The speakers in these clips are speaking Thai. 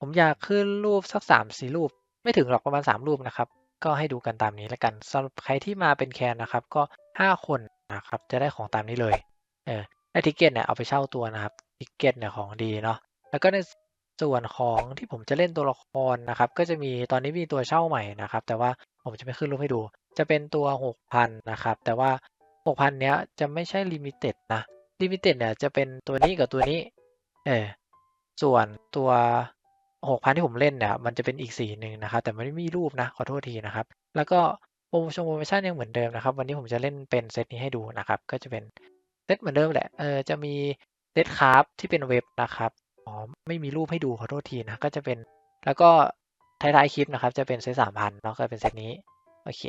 ผมอยากขึ้นรูปสักสามสี่รูป ไม่ถึงหรอกประมาณสามรูปนะครับ ก็ให้ดูกันตามนี้แล้วกันสำหรับใครที่มาเป็นแคนนะครับ ก็ห้าคนนะครับ จะได้ของตามนี้เลย เออได้ทิกเก็ตเนี่ยเอาไปเช่าตัวนะครับทิกเก็ตเนี่ยของดีเนาะแล้วก็ในส่วนของที่ผมจะเล่นตัวละครนะครับ ก็จะมีตอนนี้มีตัวเช่าใหม่นะครับ แต่ว่าผมจะไม่ขึ้นรูปให้ดู จะเป็นตัวหกพันนะครับ แต่ว่าหกพันเนี้ยจะไม่ใช่ลิมิเต็ดนะลิมิเต็ดเนี่ยจะเป็นตัวนี้กับตัวนี้ เออส่วนตัว หกพันที่ผมเล่นเนี่ยมันจะเป็นอีกสีหนึ่งนะครับ แต่มันไม่มีรูปนะขอโทษทีนะครับ แล้วก็โปรโมชั่นโปรโมชั่นยังเหมือนเดิมนะครับ วันนี้ผมจะเล่นเป็นเซตนี้ให้ดูนะครับ ก็จะเป็นเซตเหมือนเดิมแหละเออจะมีเซตคราฟที่เป็นเว็บนะครับอ๋อไม่มีรูปให้ดูขอโทษทีนะก็จะเป็น แล้วก็ท้ายๆคลิปนะครับ จะเป็นเซตสามพันเนาะก็เป็นเซตนี้โอเค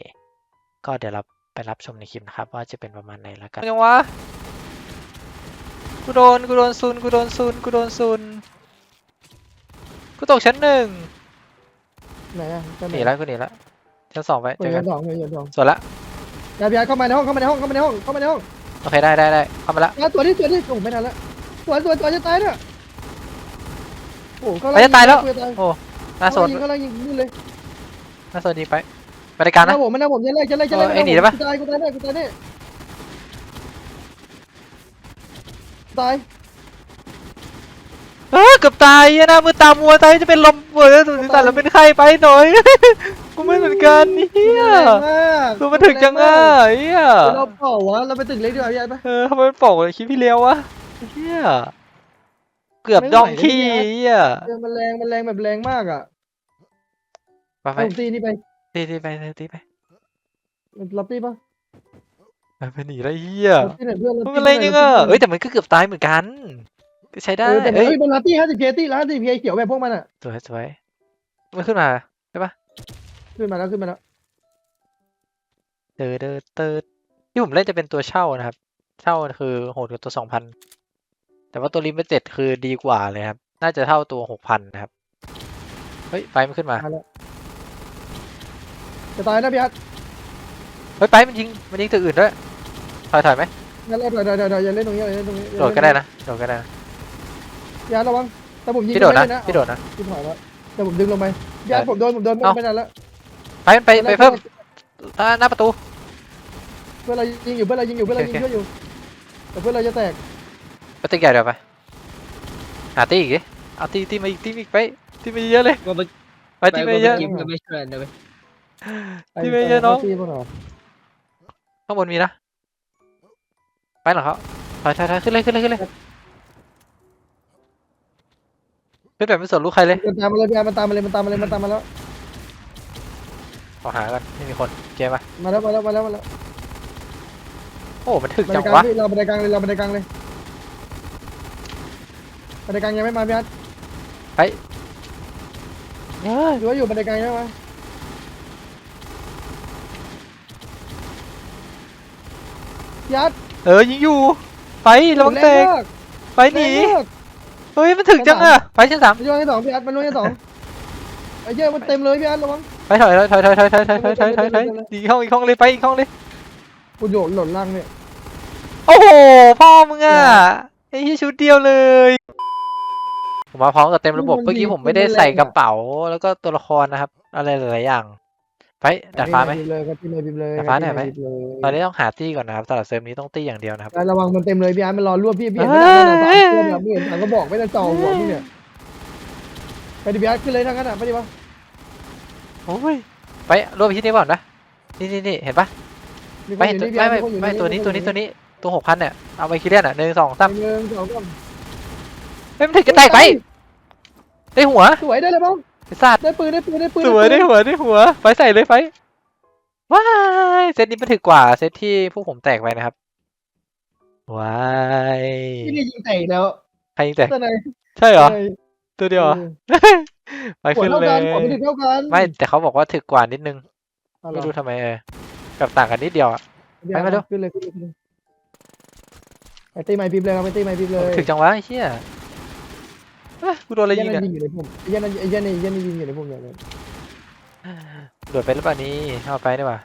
ก็เดี๋ยวเราไปรับชมในคลิปนะครับ ว่าจะเป็นประมาณไหนแล้วกันยังวะกูโดนกูโดนซุนกูโดนซุนกูโดนซุน กูตกชั้นหนึ่งไหนอะจะหนีแล้วกูหนีแล้วชั้นสองไปเจเจออกักันนสองเจอกันสองส่วนละยายยายเข้ามาในห้องเข้ามาในห้องเข้ามาในห้องเข้ามาในห้องโอเคได้ได้ได้เข้ามาละยายตัวนี้ตัวนี้โอ้ไม่ทันละสวยสวยสวยจะตายเนี่ยโอ้เขาไปจะตายแล้วจะตายโอ้หน้าโซนยิงเขาไล่ยิงนู่นเลยหน้าโซนดีไปบริการหน้านะผมมันหน้าผมจะไล่จะไล่จะไล่เออไอ้หนีได้ปะ กูตายกูตายแน่กูตายแน่ตาย เออเกือบตายเหี้ยหน้ามือตามัวตายจะเป็นลมปวดแล้วสุดสัตว์แล้วเป็นไข้ไปหน่อย กูไม่เหมือนกันเฮียแรงมากตัวมันถึงจังอะเฮียเราเปล่าวะเราไปตึกเล็กดีกว่ายายปะเออทำไมมันโป่งเลยคลิปพี่เลี้ยววะเฮียเกือบไม่ไหวดองขี้เลยเนี่ยเฮียเออมันแรงมันแรงแบบแรงมากอะไปไปเอาผมตีนี่ไปตีตีไปตีไปรับตีปะไปไปหนีแล้วเฮียรับตีหน่อยเพื่อนมันอะไรยังอะเอ้ยแต่มันก็เกือบตายเหมือนกันก็ ใช้ได้เออแต่เอ้ยเฮ้ยมันรับตีห้าสิบเคตีห้าสิบเคเขียวแบบพวกมันอะสวยสวยมันขึ้นมาขึ้นมาแล้วขึ้นมาแล้วเตอเตอเตอที่ผมเล่นจะเป็นตัวเช่านะครับ เช่าคือโหดกว่าตัวสองพันแต่ว่าตัวลิมิเต็ดคือดีกว่าเลยครับ น่าจะเท่าตัวหกพันนะครับ เฮ้ยไปมันขึ้นมามาแล้วจะตายนะพี่ฮัทเฮ้ยไปมันยิง มันยิงตัวอื่นด้วย ถอยถอยไหมอย่าเล่นเดี๋ยวเดี๋ยวเดี๋ยวอย่าเล่นตรงนี้อย่าเล่นตรงนี้โดดก็ได้นะ โดดก็ได้นะ พี่ฮัทระวังแต่ผมยิงพี่โดดนะไม่พี่โดดนะพี่ถอยแล้วแต่ผมดึงลงไปพี่ฮัทผมโดนผมโดนเอ้าไม่ทันแล้วไปมันไปไปเพิ่มอ่าหน้าประตูเพื่อนเรายิงอยู่เพื่อนเรายิงอยู่เพื่อนเรายิงโอเคเพื่อนอยู่แต่เพื่อนเราจะแตกไปตึกใหญ่เดี๋ยวไปหาตีอีกดิเอาตีตีมาอีกตีมาอีกไปตีมาเยอะเลยก็ไปไปตีมาเยอะยิ้มก็ไม่ช่วยนะเว้ยที่ไม่เยอะน้องที่พวกเราข้างบนมีนะไปเหรอเขาถอยถอยถอยขึ้นเลยขึ้นเลยขึ้นเลย ขึ้นแบบไม่สนลูกใครเลยมันตามมาเลยพี่ฮัทมันตามมาเลยมันตามมาเลยมันตามมาแล้วขอหากันไม่มีคนเกมปะมาแล้วมาแล้วมาแล้วมาแล้วโอ้มันถึกบันจัไดงกลางวะพี่เราบันไดกลางเลยเราบันไดกลางเลยบันไดกลางยังไม่มาพี่ฮัทเฮ้ยหรือว่าอยู่บันไดกลางยังไม่มาพี่ฮัทเออยิงอยู่ ไประวังแตกแรงมากไปหนี แรงมาก เฮ้ยมันถึกจังอะไปชั้นสามมันล่วงที่สองพี่อัดมันล่วงที่สองไอ้เหี้ยมันเต็มเลยพี่อัดระวังไปถอยถอยถอยถอยถอยถอยถอยถอยถอยถอยถอยอีกห้องอีกห้องเลยไปอีกห้องเลยกูโยนหล่นล่างเนี่ยโอ้โหพ่อมึงอะไอ้ที่ชุดเดียวเลยผมมาพร้อมกับเต็มระบบเมื่อกี้ผมไม่ได้ใส่กระเป๋า แล้วก็ตัวละครนะครับ อะไรหลายๆอย่าง ไปดาดฟ้าไหมพิเลยครับพี่เลยพิมพ์เลยดาดฟ้าได้ไหมพิพ์เลยตอนนี้ต้องหาตี้ก่อนนะครับสำหรับเซิร์ฟนี้ต้องตี้อย่างเดียวนะครับ ระวังมันเต็มเลยพี่อัดมันรอรวบพี่พี่เห็นเอ้ไม่ยได้ไม่ได้สามตัวเนี่ยพี่เห็นสามก็บอกไม่ได้จ่อหัวพี่เนี่ยไปดิพี่อัดขึ้นเลยทั้งนั้นอะไปดิวะโอ้ย ไปรวมไปที่นี้ก่อนนะ นี่นี่นี่เห็นปะมีคนไม่อยู่ตัวนี่พี่ไม่อัดไม่มีคนอยู่ไม่ตัวนี้ตัวนี้ตัวนี้ตัวหกพันเนี่ย เอาไปคิดเล่นอะหนึ่งสองสามหนึ่งสองสามเฮ้ยมันถึงจะแตกไปได้หัว สวยได้เลยบ้าง ไอ้สัตว์ได้ปืนได้ปืนได้ปืนสวยได้ปืนหัวได้หัว ไฟใส่เลยไฟ ว้ายเซตนี้มันถึกกว่าเซตที่พวกผมแตกไปนะครับ ว้ายพี่นี่ยิงแตกอีกแล้วใครยิงแตก ตัวไหนใช่เหรอ ตัวไหนตัวเดียวเหรอไปหัวขึ้นเท่าเลกันยหัวไม่ถึงเท่ากันไม่แต่เขาบอกว่าถึกกว่านิดนึง เอาเหรไม่อรู้ทำไมเออแบบต่างกันนิดเดียวอะพี่ไปมาเร็ว ขึ้นเลยขึ้นเลยขึ้นเลยไปตีไม้พิมพ์เลยครับไปตีไม้พิมพ์เลย ถึกจังวะไอ้เหี้ย เอ้ยกูโดนอะไรไอ้ยิงยัเนี่ยนยิงอยู่ในพุ่มไอ้ยันไอ้ยันไอ้ยันยิงอยู่ในพุ่มเนี่ยโดดไปหรือเปล่านี่เอาไปดีกว่า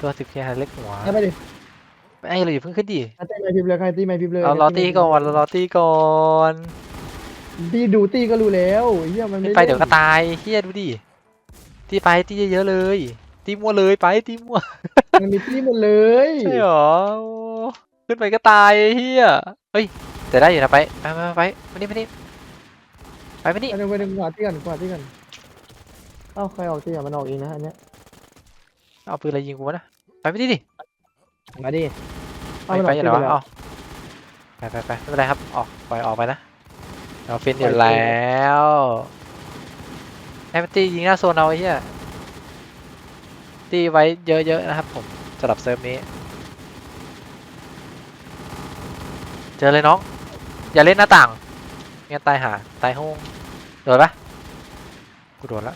ตัวสิบแค่เล็กหัวเอาไปดิไอ้เราอย่าเพิ่งขึ้นดิใครตีไม้พิมพ์เลยใครตีไม้พิมพ์เลยเรารอตีก่อนเรารอตีก่อนตีดูตีก็รู้แล้วไอ้เหี้ยมันไม่ไม่ไปเดี๋ยวก็ตายเฮียดูดิตีไปตีเยอะๆเลย ตีมั่วเลยไปตีมั่วมันมีตีหมดเลยใช่หรอโอ้ขึ้นไปก็ตายไอ้เฮียเฮ้ย แต่ได้อยู่นะไปไปไปไปมานี่มานี่ไปมานี่อันนึงไปหนึ่งกว่าที่กันกว่าที่กันเอ้าใครออกตีอะมันออกเองนะอันเนี้ยเอาปืนอะไรยิงกูวะนะไปไม่ได้ดิมาดิไปไปอย่างไรวะเอาไปไปไปไม่เป็นไรครับออกปล่อยออกไปนะเราฟินอยู่แล้วแอมตียิงหน้าโซนเอาไอ้เหี้ยตีไว้เยอะๆนะครับผมสำหรับเซิร์ฟนี้ เจอเลยน้อง อย่าเล่นหน้าต่างงั้นตายหาตายห้องโดนปะกูโดนละ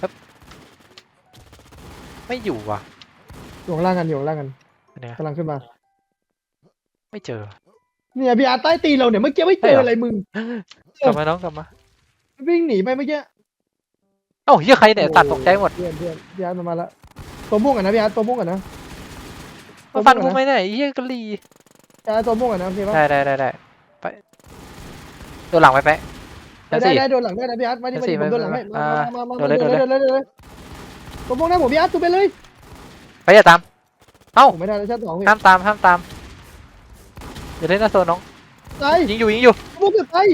ปึ๊บไม่อยู่ว่ะอยู่ข้างล่างกันอยู่ข้างล่างกันเนี่ยกำลังขึ้นมา ไม่เจอ เนี่ยพี่อาร์ตใต้ตีนเราเนี่ยเมื่อกี้ไม่เจใช่อเหรออะไรมึงกลับมาน้องกลับมาวิ่งหนีไปเมื่อกี้เอ้าเฮียใครเนี่ยตัดตกใจหมดเพื่อนเพื่อนพี่อาร์ตมันมาละตัวม่วงกันนะพี่อาร์ตตัวม่วงกันนะมาฟันกูไหมเนี่ยไอ้เฮียกะลีพี่อาร์ตตัวม่วงกันนะโอเคปะได้ได้ได้ได้ ไปตัวหลังไปไปชั้นได้สี่ ได้โดนหลังได้นะพี่อาร์ตมาดิชั้มานสี่ดิผมโดนหลังไม่ให้ไม่มาอ่ามามาโดนเลยโดนโดนเลยเลย โดนเลยตัวม่วงหน้าผมพี่อาร์ตตัวไปเลยไปอย่าตาม ผมไม่ได้แล้วชั้นสองพี่ห้ามตาม ห้ามตาม อย่าเล่นหน้าโซนน้อง ตายยิงอยู่ยิงอยู่ตัวม่วงเกือบตาย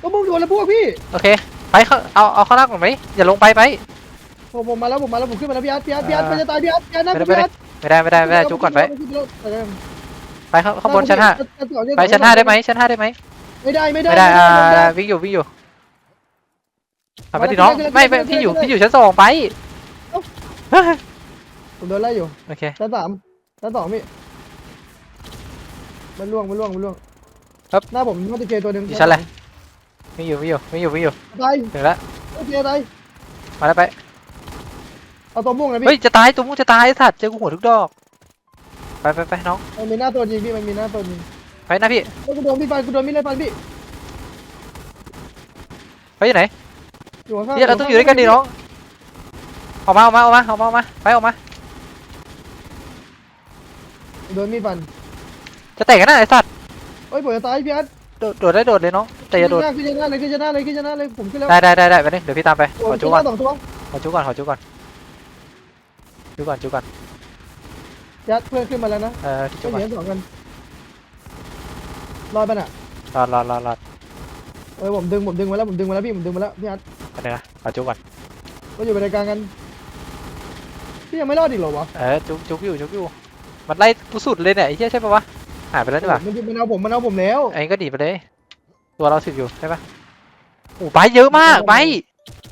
ตัวม่วงโดนแล้วพวกพี่โอเค ไปเข้าเอา เอาเข้าล่างก่อนไหมอย่าลงไปไป ผมผมมาแล้วผมมาแล้วผมขึ้นมาแล้วพี่อาร์ตพี่อาร์ตพี่อาร์ตอ่า มันจะตายพี่อาร์ตพี่อาร์ตนะไม่พี่ได้อาร์ตไม่ได้ไม่ได้ไม่ได้จุกก่อนไป ไปข้างข้างบนชั้นห้า ไปชั้นห้าได้ไหมชั้นห้าได้ไหม ไม่ได้ไม่ได้ไม่ได้อ่าไม่ได้วิ่งอยู่วิ่งอยู่ทำไปดิน้องไม่ไม่พี่อยู่พี่อยู่ชั้นสองไปผมโดนไล่อยู่โอเคชั้นสามชั้นสองพี่มันล่วงมันล่วงมันล่วงครับหน้าผมมัตติเกตัวหนึ่งอยู่ชั้นอะไรวิ่งอยู่วิ่งอยู่วิ่งอยู่วิ่งอยู่ตายถึงแล้วโอเคตายมาแล้วไปเอาตัวม่วงนะเฮ้ยพี่จะตายตัวมุ้งจะตายไอ้สัตว์เจอกูหัวทุกดอกไปไปไปน้องมันมีหน้าตัวยิงพี่มันมีหน้าตัวยิง ไปนะพี่โอ้ยกูโดนพี่ฟันกูโดนพี่ไล่ฟันพี่ไปอยู่ไหนอยู่ข้างๆพี่เราต้องอยู่ด้วยกันดิน้องออกมาออกมาออกมาออกมาออกมาไปออกมา โดนมีดฟันจะแตกกันนะไอ้สัตว์เฮ้ยผมจะตายพี่อาร์ตโดดโดดได้โดดเลยน้องแต่อย่าโดดขึ้นชนะเลยขึ้นชนะเลยขึ้นชนะเลยผมขึ้นแล้วได้ได้ได้ได้ไปเลยเดี๋ยวพี่ตามไปโอ้ขยอจุกก่อนสองตัวขอจุกก่อนขอจุกก่อนจุกก่อนจุกก่อนพี่อาร์ตเพื่อนขึ้นมาแล้วนะเออจุก็กเหก่อนลือสองกัน รอดปะน่ะรอดรอดรอดรอดเอ้ยผมดึงผมดึงมาแล้วผมดึงมาแล้วพี่ผมดึงมาแล้วพี่อาร์ตไปเลยนะขอจุกก่อนก็อยู่ในกลางกันพี่ยังไม่รอดอีกเหรอวะเออจุกจุกอยู่จุกอยู่มันไล่กูสุดเลยเนี่ยไอ้เหี้ยใช่ปะวะหายไปแล้วนี่หว่ามันมันเอาผมมันเอาผมแล้วไอ้นี่ก็หนีไปเลยตัวเราถึกอยู่ใช่ปะโอ้ใบเยอะมากใบ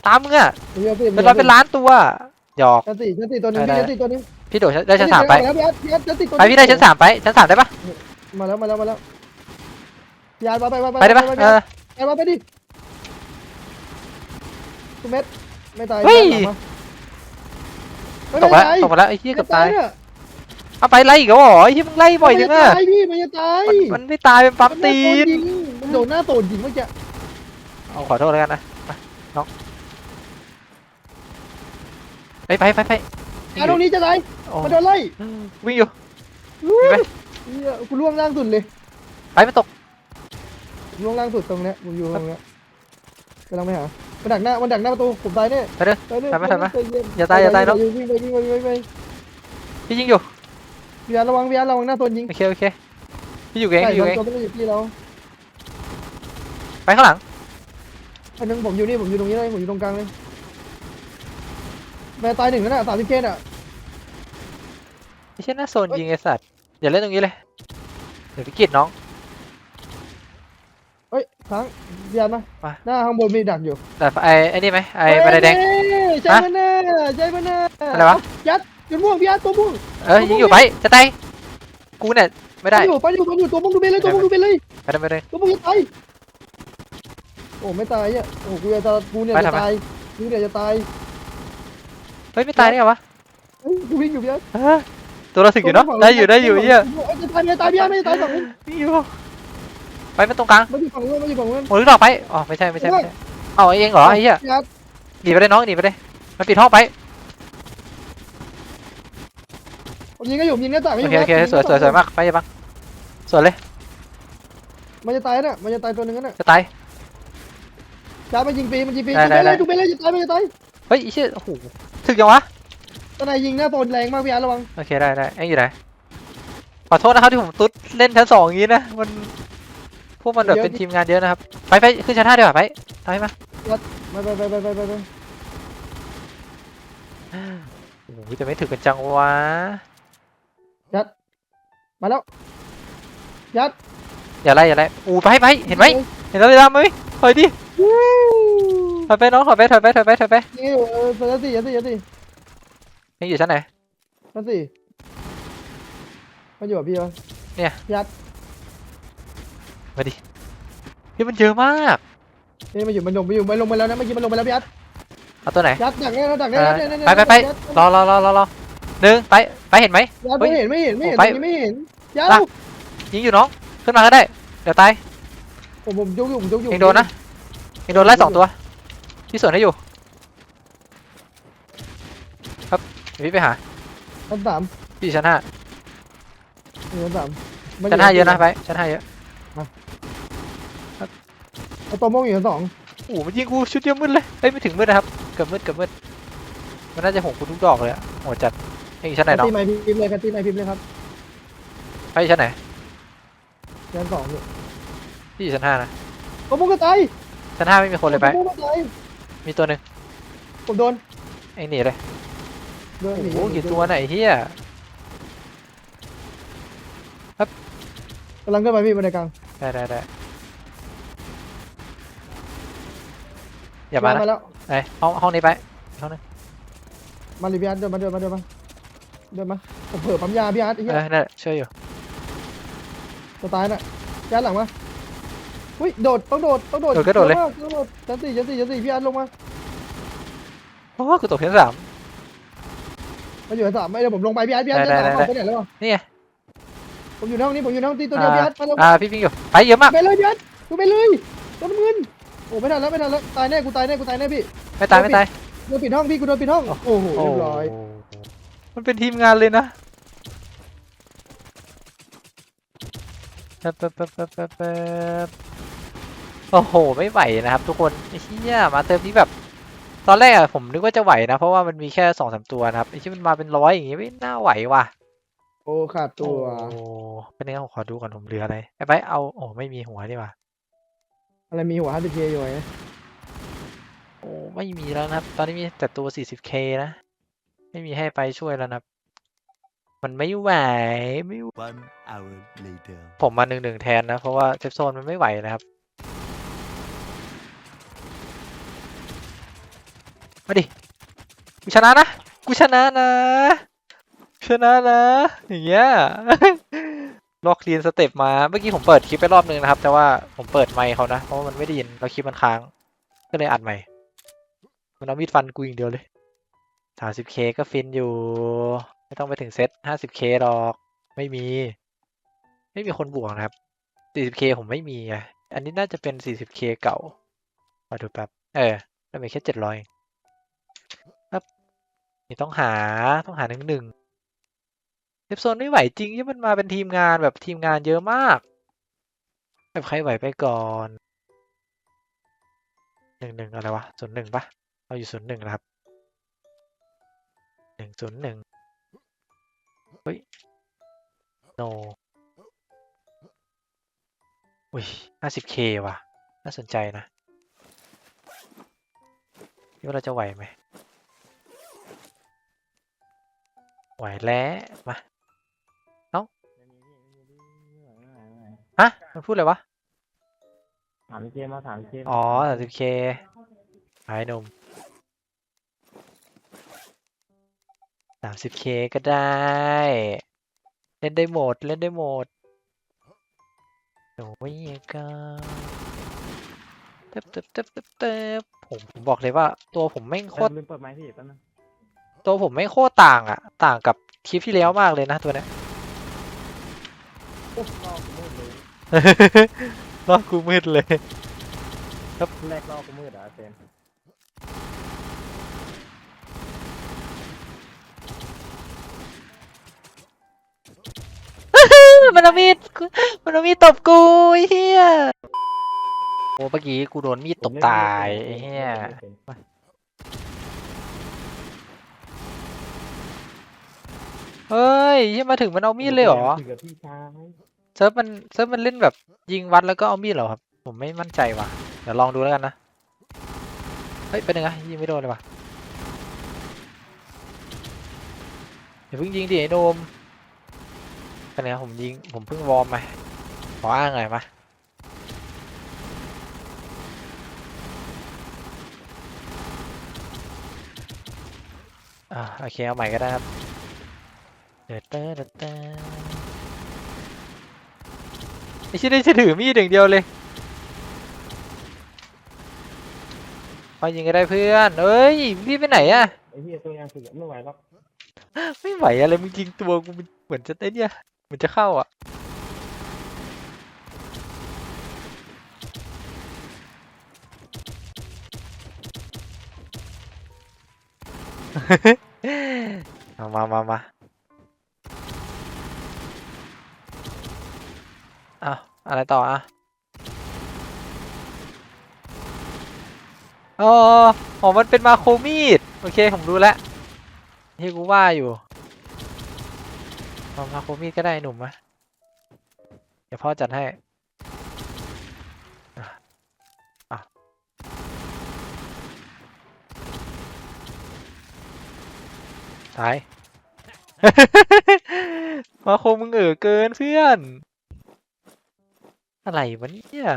ตามมึงอะพี่อาร์ตพี่เป็นร้อยเป็นล้านตัวหยอกชั้นสี่ชั้นสี่ตัวหนึงได้พี่ได้ชั้นสี่ตัวหนึงพี่โดดได้ชั้นสามไปแล้วพี่อาร์ตพี่อาร์ตชั้นสี่ตัวหไปนึ่งพี่ได้ชั้นสามไปชั้นสามได้ปะมาแล้วมาแล้วมาแล้ว พี่อาร์ตมาไปไปไปได้ปะไปเออไปมาไปดิคุณเม็ดไม่ตายเฮ้ยไม่ตกแล้วตายตกมาแล้วไอ้เหี้ยไม่เกับตายเนี่ยเอาไปไล่อีกแล้วเหรอไอ้เหี้ยมึงไล่บ่อยจังอะมันจะตายพี่มันจะตายมันมันไม่ตายเป็นปั๊มตีนมันโดนหน้าโตนยิงเมื่อกี้เอาขอโทษแล้วกันนะมาน้องไปไปไปไปอะตรงนี้จะตายโอ้มันโดนไล่วิ่งอยู่ไปเหี้ยกูล่วงล่างสุดเลยไปไม่ตก ล่วงล่างสุดตรงเนี้ยกูอยู่ตรงเนี้ยกำลังไปหามันดักหน้ามันดักหน้าประตูผมตายแน่ไปเด้อ ตายแน่ทันไหมทันไหมใจเนอย่าตายอย่าตายเนอะ วิ่งไปวิ่งไปวิ่งไปวิ่งไปพี่ยิงอยู่พี่อาร์ตระวังพี่อาร์ตระวังหน้าโตนยิงโอเคโอเคพี่อยู่เองใช่พี่อยู่เองตัวไม่ได้อยู่ที่เราไปข้างหลังอันนึงผมอยู่นี่ผมอยู่ตรงนี้เลยผมอยู่ตรงกลางเลยแม่ตายหนึ่งแล้วน่ะสามสิบเคสอะไม่ใช่หน้าโซนยิงไอ้สัตว์อย่าเล่นตรงนี้เลยเดี๋ยวพี่กิดน้องเฮ้ย ค้างพี่อาร์ตมามา หน้าข้างบนมีดักอยู่แต่ไอ้ไอ้นี่ไหมไอ้บันไดแดงเฮ้ยใช่ฮะมันแน่ใช่มันแน่อะไรวะ ยัดยัดม่วงพี่อาร์ตตัวม่วง เออยิงอยู่ไปจะตายกูเนี่ยไม่ได้ไปอยู่ไปอยู่ไปอยู่ตัวม่วงดูไปเลยตัวม่วงดูไปเลยไปได้ไปได้ตัวม่วงจะตายโอ้ไม่ตายอะโอ้กูจะกูเนี่ยไปจะทำไม ตายกูเนี่ยจะตายเฮ้ยไม่ตายได้ไงวะเฮ้ยกูวิ่งอยู่พี่อาร์ตเออตัวเราถึกอยู่เนาะได้อยู่ได้อยู่ไอ้เหี้ยเอ้ยจะตายไม่ตายพี่อาร์ตไม่ตายสองคนวิ่งอยู่ ไปมาตรงกลางมาอยู่ฝั่งนู้นมาอยู่ฝั่งนู้นหมดลูกดอกไปอ๋อไม่ใช่ไม่ใช่ไม่ใช่เอาไอ้เองเหรอไอ้เหี้ยพี่อาร์ตหนีไปเลยน้องหนีไปเลยมันปิดห้องไปผมยิงก็อยู่ผมยิงหน้าต่างไม่โออยู่เคโอเคสวยสวยสวยมากไปยังบังสวยเลยมันจะตายน่ะมันจะตายตัวหนึงน่ะจะตาย จ้ามันยิงปีมันยิงปีได้ดูไปได้ เลยดูไปเลยจะตายไม่จะตายเฮ้ยไอ้เชี่ยโอ้โหถึกยังวะตอนไหนยิงหน้าโซนแรงมากพี่อาร์ตระวังโอเคได้ได้ไอ้อยู่ไหนขอโทษนะครับที่ผมตุ๊ดเล่นชั้นสองอย่างนี้นะมันพ วกมันแบบเป็นทีมงานเยอะนะครับ ไปไปขึ้นชั้นห้าดีกว่าไปตามมาไปไปไปไปไปไปไปโอ้โหแต่ไม่ถึงกันจังวะมาแล้ว ยัด อย่าไล่อย่าไล่อู้ไปไปเห็นไหมเห็นแล้วเลยดำไหมถอยดิวู้ถอยไปน้องถอยไปถอยไปถอยไปถอยไปนี่เออเซอร์สี่ยัดสี่ยัดสี่ยังอยู่ชั้นไหนยัดสี่มันอยู่กับพี่ปะเนี่ย ยัด พี่มันเยอะมากนี่มันอยู่มันลงมันอยู่มันลงมาแล้วนะเมื่อกี้มันลงมาแล้วพี่ยัดเอาตัวไหนยัดดักแน่นะดักแน่เออนะเนี่ยเนี่ยไปไปไปยัดรอรอรอรอรอหนึ่งไปไปเห็นไหม ยัดเฮ้ไม่ยเห็นไม่เห็นไม่เห็นโอ้ตไปรงนี้ไม่เห็นยัดล่ะยิงอยู่น้องขึ้นมาก็ได้เดี๋ยวตายผมผมยกอยู่ผมยกอยู่เองโดนนะเองโดนไล่สองตัวพี่สวนให้อยู่ ครับเดี๋ยวพี่ไปหาชั้นสามพี่ชั้นห้าชั้นสามมัชั้นห้าเยอะนะไปชั้นห้าเยอะ ไอ้ตัวม่วงอยู่ชั้นสองโอ้โหมันยิงกูชุดเดียวมืดเลยเอ้ยไม่ถึงมืดนะครับเกือบมืดเกือบมืดมันน่าจะหงกูทุกดอกเลยอะโหดจัดเองอยู่ชั้นไหนน้องตีไม้พิมพ์เลยครับตีไม้พิมพ์เลยครับไปอยู่ชั้นไหนชั้นสองอยู่พี่อยู่ชั้นห้านะตัวม่วงก็ตายชั้นห้าไม่มีคนเลยไปตัวม่วงก็ตายมีตัวหนึ่งผมโดนเองหนีเลยโดนโอ้หนีโหกี่ตัวไหนเฮียกำลังขึ้นไปพี่บันไดกลางได้ได้ได้ อย่ามานะมาแล้วไปห้องห้องนี้ไปห้องนึงมาเลยพี่อาร์ตเดินมาเดินมาเดินมาเดินมาผมเผลอปั๊มยาพี่อาร์ตไอ้เอเหี้ยอนั่นแหละช่วยอยู่จะตายน่ะยัดหลังมาอุ้ยโดดต้องโดดต้องโดดโดดก็โดดเลย ต้องโดดชั้นสี่ชั้นสี่ชั้นสี่พี่อาร์ตลงมาโอ้โหกูตกชั้นสาม มาอยู่ชั้นสามไม่เดี๋ยวผมลงไปพี่อาร์ตพี่อาร์ตได้ชั้นสามได้ออกไปไหนแล้ววะนี่ไงผมอยู่ในห้องนี้ผมอยู่ในห้องตีตัวเดียวพี่อาร์ตมาเร็วอ่าพี่พิงอยู่ไปเยอะมาก ไปเลยพี่อาร์ตกูไปเลยตัวน้ำเงิน โอ้ไม่ทันแล้วไม่ทันแล้วตายแน่กูตายแน่กูตายแน่พี่ไม่ตายไม่ตายโดนปิดห้องพี่กูโดนปิดห้องโอ้โหเรียบร้อยโโหมันเป็นทีมงานเลยนะแป๊บแป๊บแป๊บแป๊บแป๊บแป๊บโอ้โหไม่ไหวนะครับ ทุกคนไอ้เหี้ยมาเติมนี้แบบ ตอนแรกอะผมนึกว่าจะไหวนะเพราะว่ามันมีแค่สองสามตัวนะครับไอ้ที่มันมาเป็นร้อยอย่างงี้ไม่น่าไหวว่ะโอ้ขาดตัวโอ้เป็นยังไงผมขอดูก่อนผมเหลืออะไรไอ้ไปเอาโอ้ไม่มีหัวดีกว่า อะไรมีหัวฮัตติเคอยู่ไงโอ้ไม่มีแล้วนะครับ ตอนนี้มีแต่ตัว 40k นะ ไม่มีให้ไปช่วยแล้วนะครับ มันไม่ไหวไม่ไหว One hour later. ผมมาหนึ่งหนึ่งแทนนะ เพราะว่าเซฟโซนมันไม่ไหวนะครับ มาดิ กูชนะนะ กูชนะนะ ชนะนะ อย่างเงี้ย ลอกเรียนสเต็ปมา เมื่อกี้ผมเปิดคลิปไปรอบนึงนะครับ แต่ว่าผมเปิดไมค์เขานะ เพราะมันไม่ได้ยินแล้วคลิปมันค้าง ก็เลยอัดใหม่ มันเอามีดฟันกูอย่างเดียวเลย 30k ก็ฟินอยู่ ไม่ต้องไปถึงเซต 50k หรอก ไม่มี ไม่มีคนบวกนะครับ 40k ผมไม่มีอันนี้น่าจะเป็น 40k เก่า มาดูแป๊บ เออแล้วมีแค่700ครับนี่ต้องหา ต้องหาหนึ่งหนึ่ง เซฟโซนไม่ไหวจริงที่มันมาเป็นทีมงานแบบทีมงานเยอะมาก แบบใครไหวไปก่อนหนึ่งหนึ่งอะไรวะศูนย์หนึ่งปะเราอยู่ศูนย์หนึ่งนะครับหนึ่งศูนย์หนึ่งเฮ้ย no อุ้ย 50k ว่ะ น่าสนใจนะคิดว่าเราจะไหวไหมไหวแล้ว มา ฮะ มันพูดอะไรวะถามพี่เจมมาถามพี่เจมอ๋อ 30k ไอ้หนุ่ม 30k ก็ได้ เล่นได้หมด เล่นได้หมดโอ้ยก็เติบเติบเติบเติบเติบผมผมบอกเลยว่า ตัวผมแม่งโคตรลืมเปิดไมค์พี่แป๊บนึงตัวผมไม่งโคตรต่างอะต่างกับคลิปที่แล้วมากเลยนะตัวเนี้ย โอ้ลอกมืดเลยรอบกูมืดเลยแรกลอกมืดเหรอเจมมันเอามีดกูมันเอามีดตบกูไอ้เหี้ยโอ้เมื่อกี้กูโดนมีดตบตายไอ้เหี้ยเฮ้ยเหี้ยมาถึงมันเอามีดเลยเหรอคุยกับพี่ชาย เซิร์ฟมันเซิร์ฟมันเล่นแบบยิงวัดแล้วก็เอามีดเหรอครับ ผมไม่มั่นใจว่ะ เดี๋ยวลองดูแล้วกันนะ เฮ้ยเป็นยังไงยิงไม่โดนเลยว่ะเดี๋ยวเพิ่งยิงดิไอ้โนมเป็นไงผมยิงผมเพิ่งวอร์มมาขออ้างหน่อยมาอ่าโอเคเอาใหม่ก็ได้ครับเดี๋ยวเตอเดี๋ยวเตอไอ้ ชิ้นนี้จะถือมีดอย่างเดียวเลยมายิงก็ได้เพื่อนเอ้ยพี่ไปไหนอะไอ้เหี้ยตัวยางสุดไม่ไหวหรอกไม่ไหวอะไรมึงยิงตัวกูมันเหมือนจะเต้นเนี่ยเหมือนจะเข้าอะเอามามามา อะ อะไรต่ออะอ๋ออ๋อมันเป็นมาโครมีด โอเค ผมรู้แล้วที่กูว่าอยู่เอามาโครมีดก็ได้หนุ่มมะเดี๋ยวพ่อจัดให้ตาย มาโครมึงเอ๋อเกินเพื่อน อะไรวะเนี่ย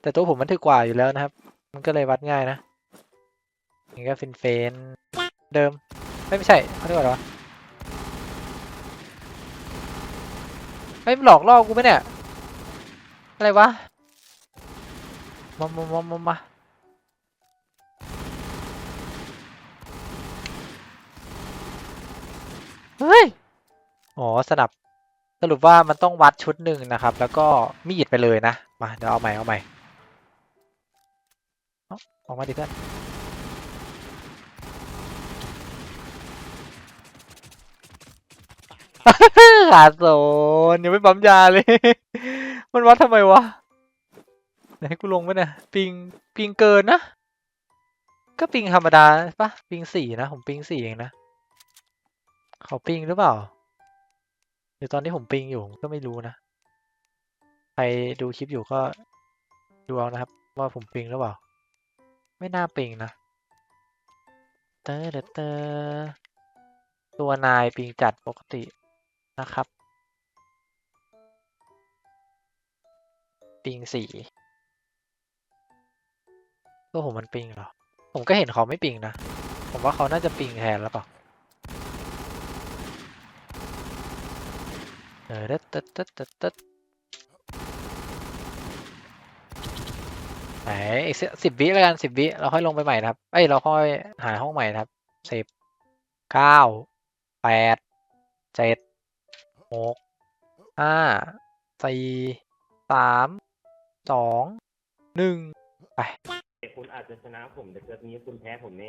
แต่ตัวผมมันถึกกว่าอยู่แล้วนะครับ มันก็เลยวัดง่ายนะนี่ก็ฟินเฟนเดิมไม่ไม่ใช่เขาเรียกว่าอะไรวะเฮ้ยมันหลอกล่อกูไหมเนี่ยอะไรวะมามามามามาเฮ้ย อ๋อ สนับ สรุปว่ามันต้องวัดชุดหนึ่งนะครับ แล้วก็มีดไปเลยนะ มาเดี๋ยวเอาใหม่เอาใหม่เอาออกมาดิเพื่อนขาดโซนยังไม่ปั๊มยาเลย มันวัดทำไมวะไหนให้กูลงไปเนี่ยปิงปิงเกินนะ ก็ปิงธรรมดาปะปิงสี่นะ ผมปิงสี่เองนะ เขาปิงหรือเปล่า หรือตอนนี้ผมปิงอยู่ก็ไม่รู้นะ ใครดูคลิปอยู่ก็ดูเอานะครับ ว่าผมปิงหรือเปล่า ไม่น่าปิงนะเตอร์เดอเตอร์ตัวนายปิงจัดปกตินะครับ ปิงสี่ตัวผมมันปิงเหรอ ผมก็เห็นเขาไม่ปิงนะ ผมว่าเขาน่าจะปิงแทนแล้วเปล่า เออเด็ดเด็ดเด็ดเด็ดเด็ดไหนอีกสิบวิแล้วกันสิบวิเราค่อยลงไปใหม่นะครับ เอ้ย เราค่อยหาห้องใหม่นะครับสิบเก้าแปดเจ็ดหกห้าสี่สามสองหนึ่งไปคุณอาจจะชนะผมแต่เกิดนี้คุณแพ้ผมแน่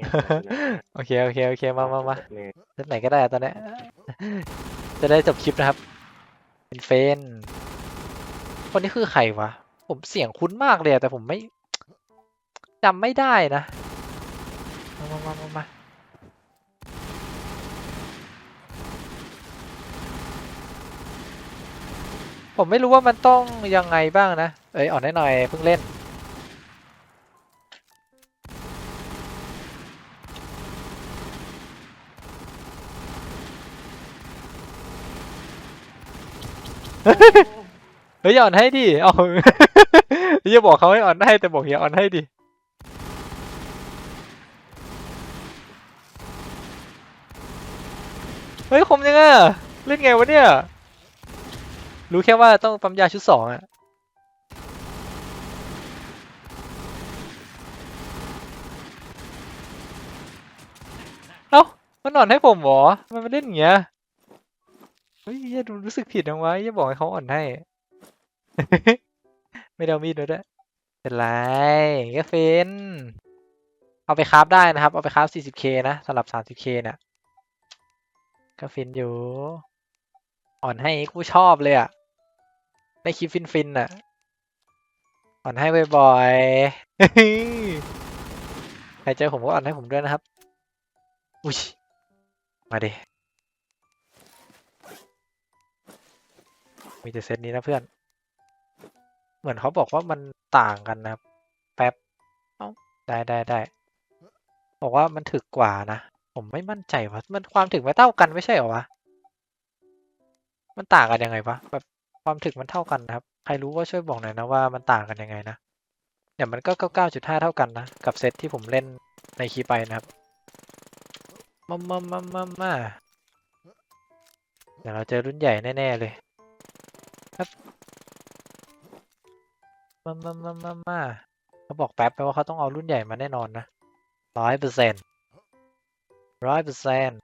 โอเค โอเค โอเค มามามาเลยเล่นไหนก็ได้อะตอนเนี้ยจะได้จบคลิปนะครับ เป็นเฟน คนนี้คือใครวะ ผมเสียงคุ้นมากเลยอะแต่ผมไม่จำไม่ได้นะ มามามามามาผมไม่รู้ว่ามันต้องยังไงบ้างนะ เอ้ยอ่อนให้หน่อยเพิ่งเล่น เฮ้ยอย่าอ่อนให้ดิเอาอย่าบอกเขาให้อ่อนให้แต่บอกอย่าอ่อนให้ดิเฮ้ยคมยังไงอะเล่นไงวะเนี่ย รู้แค่ว่าต้องปั๊มยาชุดสองอะเอ้ามันอ่อนให้ผมเหรอ มันมาเล่นอย่างเงี้ย เฮ้ยอย่าดูรู้สึกผิดนะวะอย่าบอกให้เขาอ่อนให้ ไม่ได้เอามีดด้วยด้วยเป็นไรก็เฟนเอาไปคราฟได้นะครับ เอาไปคราฟ 40k นะสำหรับ 30k เนี่ย ก็ฟินอยู่ อ่อนให้กูชอบเลยอะได้คลิปฟินๆอะอ่อนให้บ่อยๆใครเจอผมก็อ่อนให้ผมด้วยนะครับ อุ้ย มาดิ มีแต่เซตนี้นะเพื่อน เหมือนเขาบอกว่ามันต่างกันนะครับ แป๊บเอ้ได้ได้ได้ บอกว่ามันถึกกว่านะ ผมไม่มั่นใจว่ามันความถึกไม่เท่ากันไม่ใช่หรอวะ มันต่างกันยังไงวะแบบความถึกมันเท่ากันนะครับ ใครรู้ก็ช่วยบอกหน่อยนะว่ามันต่างกันยังไงนะเดี๋ยวมันก็ 99.5 เท่ากันนะ กับเซตที่ผมเล่นในคีไปนะครับมามามามามาเดี๋ยวเราเจอรุ่นใหญ่แน่ ๆ เลย ครับมามามามามาเขาบอกแป๊บไปว่าเขาต้องเอารุ่นใหญ่มาแน่นอนนะร้อยเปอร์เซ็นต์ร้อยเปอร์เซ็นต์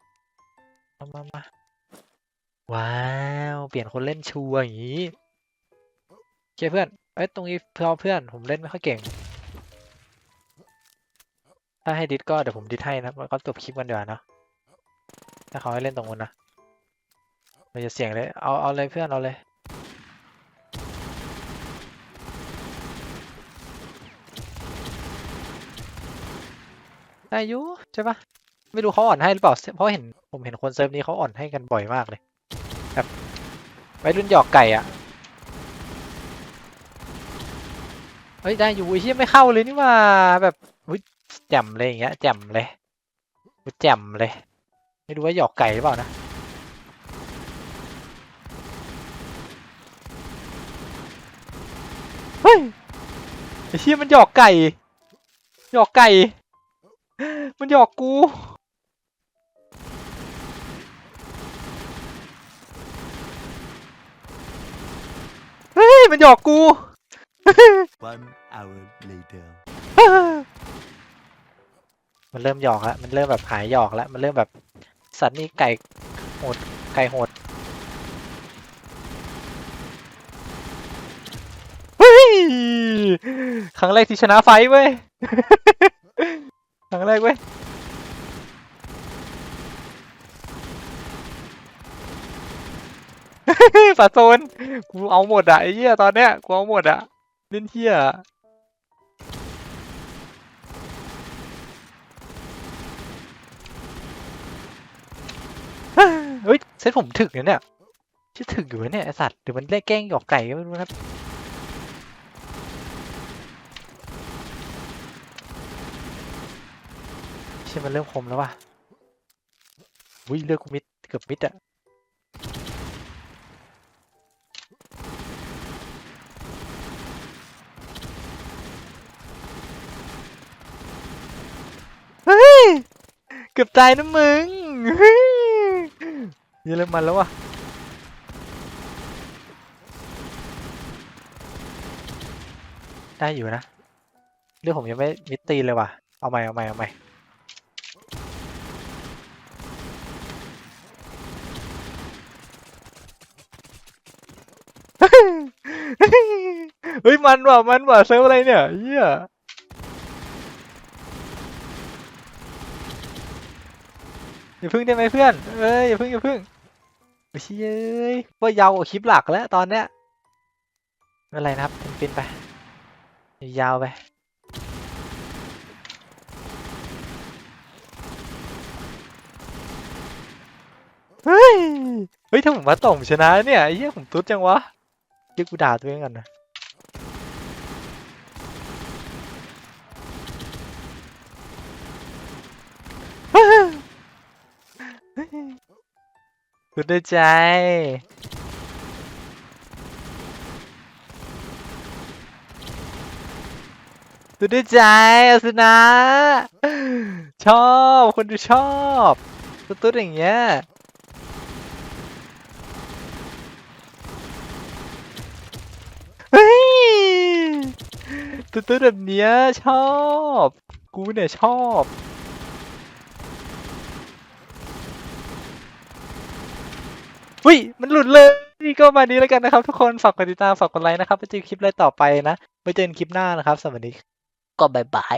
มามามาว้าว เปลี่ยนคนเล่นชัวร์อย่างนี้โอเคเพื่อนเอ้ยตรงนี้เพื่อนเพื่อน ผมเล่นไม่ค่อยเก่ง ถ้าให้ดิสก็เดี๋ยวผมดิสให้นะมันก็จบคลิปกันเดีกว่าเนะถ้าเขาให้เล่นตรงนู้นนะเราจะเสี่ยงเลย เอาเอาเลยเพื่อนเอาเลย ได้อยุใช่ปะไม่รู้เขาอ่อนให้หรือเปล่า เพราะเห็นผมเห็นคนเซิร์ฟนี้เขาอ่อนให้กันบ่อยมากเลยแบบไว้รุ่นหยอกไก่อะเฮ้ยได้อยู่ไอ้เหี้ยไม่เข้าเลยนี่ว่าแบบอุ๊ยแจ่มเลยอย่างเงี้ยแจ่มเลยแจ่มเลย ไม่รู้ว่าหยอกไก่หรือเปล่านะเฮ้ยไอ้เหี้ยมันหยอกไก่ หยอกไก่ มันหยอกกู เฮ้ย มันหยอกกู One hour later. มันเริ่มหยอกแล้วมันเริ่มแบบหายหยอกแล้ว มันเริ่มแบบ สัตว์นี่ไก่โหด ไก่โหด เฮ้ย ครั้งแรกที่ชนะไฟท์เว้ย ครั้งแรกเว้ยฝาโซนกูเอาหมดอะไอ้เหี้ยตอนเนี้ยกูเอาหมดอะเล่นเหี้ยเฮ้ยเซตผมถึกเนี่ยเนี่ยชื่อถึกอยู่วะเนี่ยไอสัตว์หรือมันเล่แกล้งหยอกไก่ก็ไม่รู้นะครับใช่มันเริ่มคมแล้วว่ะวิเลือกมิดเกือบมิดอะเฮ้ย เกือบตายนะมึงเฮ้ยเยอะเริ่มมันแล้วว่ะได้อยู่นะเรื่องผมยังไม่มิดตีเลยว่ะ เอาใหม่เอาใหม่เอาใหม่ เฮ้ยมันว่ะมันว่ะเซิร์ฟอะไรเนี่ยเฮียอย่าพึ่งได้ไหมเพื่อนเอ้ยอย่าพึ่งอย่าพึ่งโอ้ยเอ้ยว่ายาวกว่าคลิปหลักแล้วตอนเนี้ยไม่เป็นไรนะครับปินไป ยาวไปเฮ้ย เฮ้ย ถ้าผมมาต่อมชนะเนี่ยเหี้ยผมตุ๊ดจังวะเรียกกูด่าตัวเองก่อนนะ ตุ๊ดด้วยใจตุ๊ดด้วยใจอาสนะ ชอบคนดูชอบตุ๊ดตุ๊ดอย่างเงี้ยเฮ้ยตุ๊ดตุ๊ดแบบเนี้ยชอบ กูเนี่ยชอบ อุ้ยมันหลุดเลยก็มานี้แล้วกันนะครับ ทุกคนฝากกดติดตามฝากกดไลค์นะครับไปเจอคลิปอะไรต่อไปนะไปเจอกันคลิปหน้านะครับสวัสดีก็บายบาย